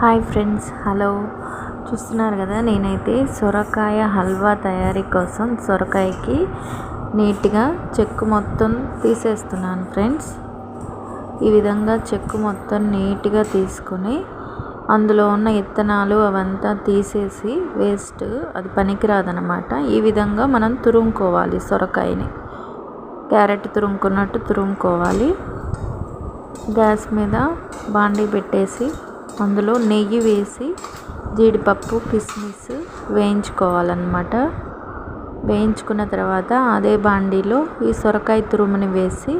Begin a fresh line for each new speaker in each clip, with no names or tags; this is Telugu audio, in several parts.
Hi friends hello. చూస్తున్నారు కదా నేనైతే సొరకాయ హల్వా తయారీ కోసం సొరకాయకి నీట్గా చెక్కు మొత్తం తీసేస్తున్నాను ఫ్రెండ్స్. ఈ విధంగా చెక్కు మొత్తం నీట్గా తీసుకొని అందులో ఉన్న ఇత్తనాలు అవంతా తీసేసి వేస్ట్ అది పనికిరాదనమాట ఈ విధంగా మనం తురుముకోవాలి సొరకాయని. క్యారెట్ తురుముకున్నట్టు తురుముకోవాలి. గ్యాస్ మీద బాండీ పెట్టేసి అందులో నెయ్యి వేసి జీడిపప్పు కిస్మిస్ వేయించుకోవాలన్నమాట. వేయించుకున్న తర్వాత అదే బాండీలో ఈ సొరకాయ తురుముని వేసి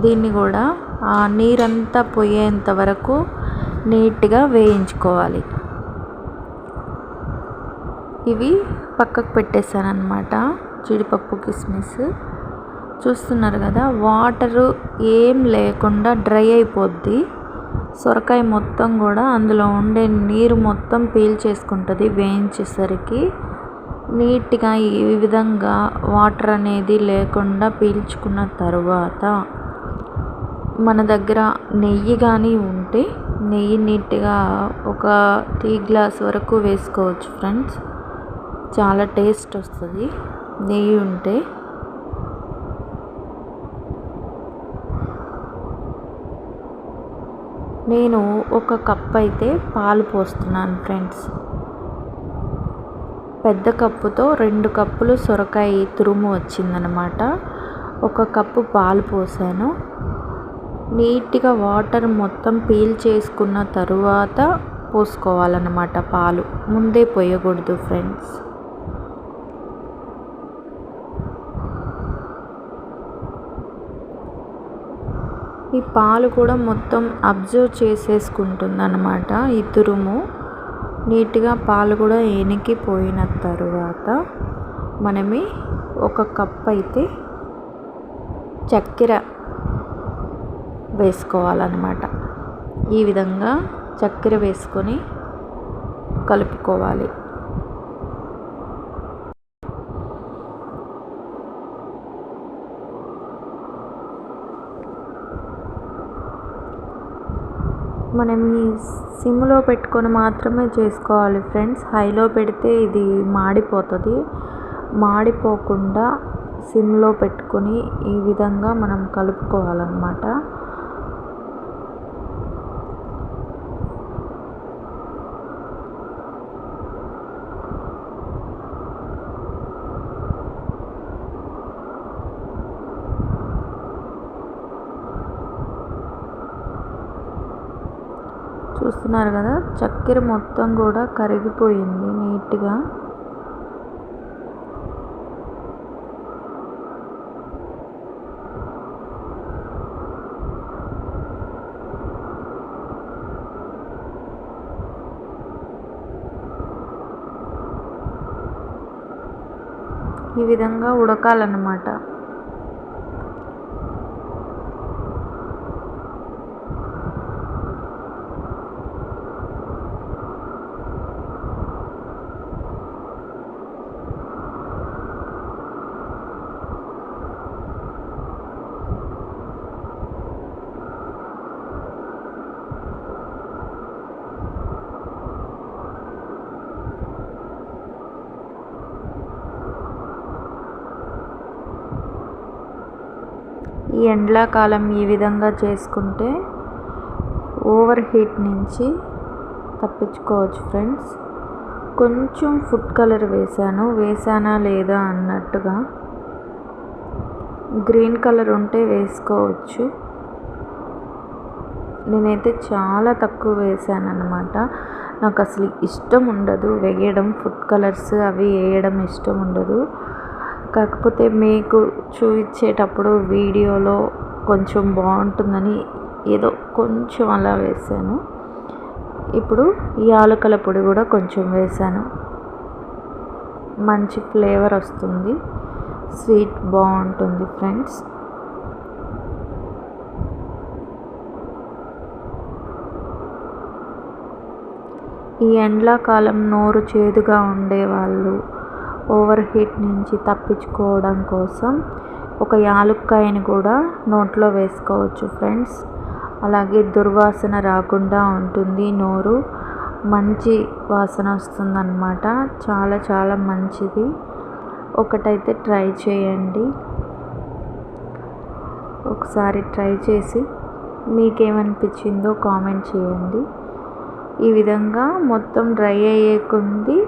దీన్ని కూడా ఆ నీరంతా పోయేంత వరకు నీట్గా వేయించుకోవాలి. ఇవి పక్కకు పెట్టేశాను అనమాట జీడిపప్పు కిస్మిస్. చూస్తున్నారు కదా వాటరు ఏం లేకుండా డ్రై అయిపోద్ది. సొరకాయ మొత్తం కూడా అందులో ఉండే నీరు మొత్తం పీల్చేసుకుంటుంది వేయించేసరికి. నీట్గా ఈ విధంగా వాటర్ అనేది లేకుండా పీల్చుకున్న తర్వాత మన దగ్గర నెయ్యి కానీ ఉంటే నెయ్యి నీట్గా ఒక టీ గ్లాస్ వరకు వేసుకోవచ్చు ఫ్రెండ్స్. చాలా టేస్ట్ వస్తుంది. నెయ్యి ఉంటే నేను ఒక కప్ అయితే పాలు పోస్తున్నాను ఫ్రెండ్స్. పెద్ద కప్పుతో రెండు కప్పులు సొరకాయ తురుము వచ్చిందనమాట. ఒక కప్పు పాలు పోసాను. నీట్గా వాటర్ మొత్తం పీల్ చేసుకున్న తరువాత పోసుకోవాలన్నమాట పాలు. ముందే పోయకూడదు ఫ్రెండ్స్. ఈ పాలు కూడా మొత్తం అబ్జర్వ్ చేసేసుకుంటుంది అనమాట ఈ తురుము నీట్గా పాలు కూడా ఎనికిపోయిన తరువాత మనమే ఒక కప్ అయితే చక్కెర వేసుకోవాలన్నమాట. ఈ విధంగా చక్కెర వేసుకొని కలుపుకోవాలి. మనం ఈ సిమ్లో పెట్టుకొని మాత్రమే చేసుకోవాలి ఫ్రెండ్స్. హైలో పెడితే ఇది మాడిపోతుంది. మాడిపోకుండా సిమ్లో పెట్టుకొని ఈ విధంగా మనం కలుపుకోవాలన్నమాట. చూస్తున్నారు కదా చక్కెర మొత్తం కూడా కరిగిపోయింది నీట్గా. ఈ విధంగా ఉడకాలన్నమాట. ఈ ఎండాకాలం ఈ విధంగా చేసుకుంటే ఓవర్ హీట్ నుంచి తప్పించుకోవచ్చు ఫ్రెండ్స్. కొంచెం ఫుడ్ కలర్ వేసాను వేసానా లేదా అన్నట్టుగా గ్రీన్ కలర్ ఉంటే వేసుకోవచ్చు. నేనైతే చాలా తక్కువ వేసాను అనమాట నాకు అసలు ఇష్టం ఉండదు. వేయడం ఫుడ్ కలర్స్ అవి వేయడం ఇష్టం ఉండదు. కాకపోతే మీకు చూపించేటప్పుడు వీడియోలో కొంచెం బాగుంటుందని ఏదో కొంచెం అలా వేసాను ఇప్పుడు యాలకల పొడి కూడా కొంచెం వేసాను మంచి ఫ్లేవర్ వస్తుంది. స్వీట్ బాగుంటుంది ఫ్రెండ్స్. ఈ ఎండాకాలం నోరు చేదుగా ఉండేవాళ్ళు ఓవర్ హీట్ నుంచి తప్పించుకోవడం కోసం ఒక యాలుక్కాయని కూడా నోట్లో వేసుకోవచ్చు ఫ్రెండ్స్. అలాగే దుర్వాసన రాకుండా ఉంటుంది నోరు. మంచి వాసన వస్తుందన్నమాట. చాలా చాలా మంచిది. ఒకటైతే ట్రై చేయండి. ఒకసారి ట్రై చేసి మీకేమనిపించిందో కామెంట్ చేయండి. ఈ విధంగా మొత్తం డ్రై అయ్యేకుంది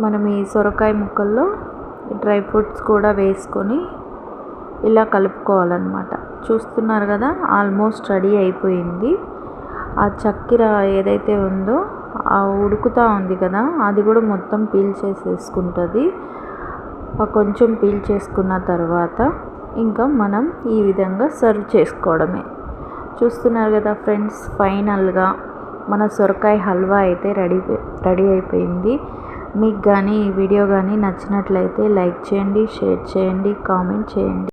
మనం ఈ సొరకాయ ముక్కల్లో డ్రై ఫ్రూట్స్ కూడా వేసుకొని ఇలా కలుపుకోవాలన్నమాట. చూస్తున్నారు కదా ఆల్మోస్ట్ రెడీ అయిపోయింది. ఆ చక్కెర ఏదైతే ఉందో ఆ ఉడుకుతూ ఉంది కదా అది కూడా మొత్తం పీల్ చేసేసుకుంటుంది. కొంచెం పీల్ చేసుకున్న తర్వాత ఇంకా మనం ఈ విధంగా సర్వ్ చేసుకోవడమే. చూస్తున్నారు కదా ఫ్రెండ్స్ ఫైనల్గా మన సొరకాయ హల్వా అయితే రెడీ రెడీ అయిపోయింది. మీకు కానీ ఈ వీడియో కానీ నచ్చినట్లయితే లైక్ చేయండి షేర్ చేయండి కామెంట్ చేయండి.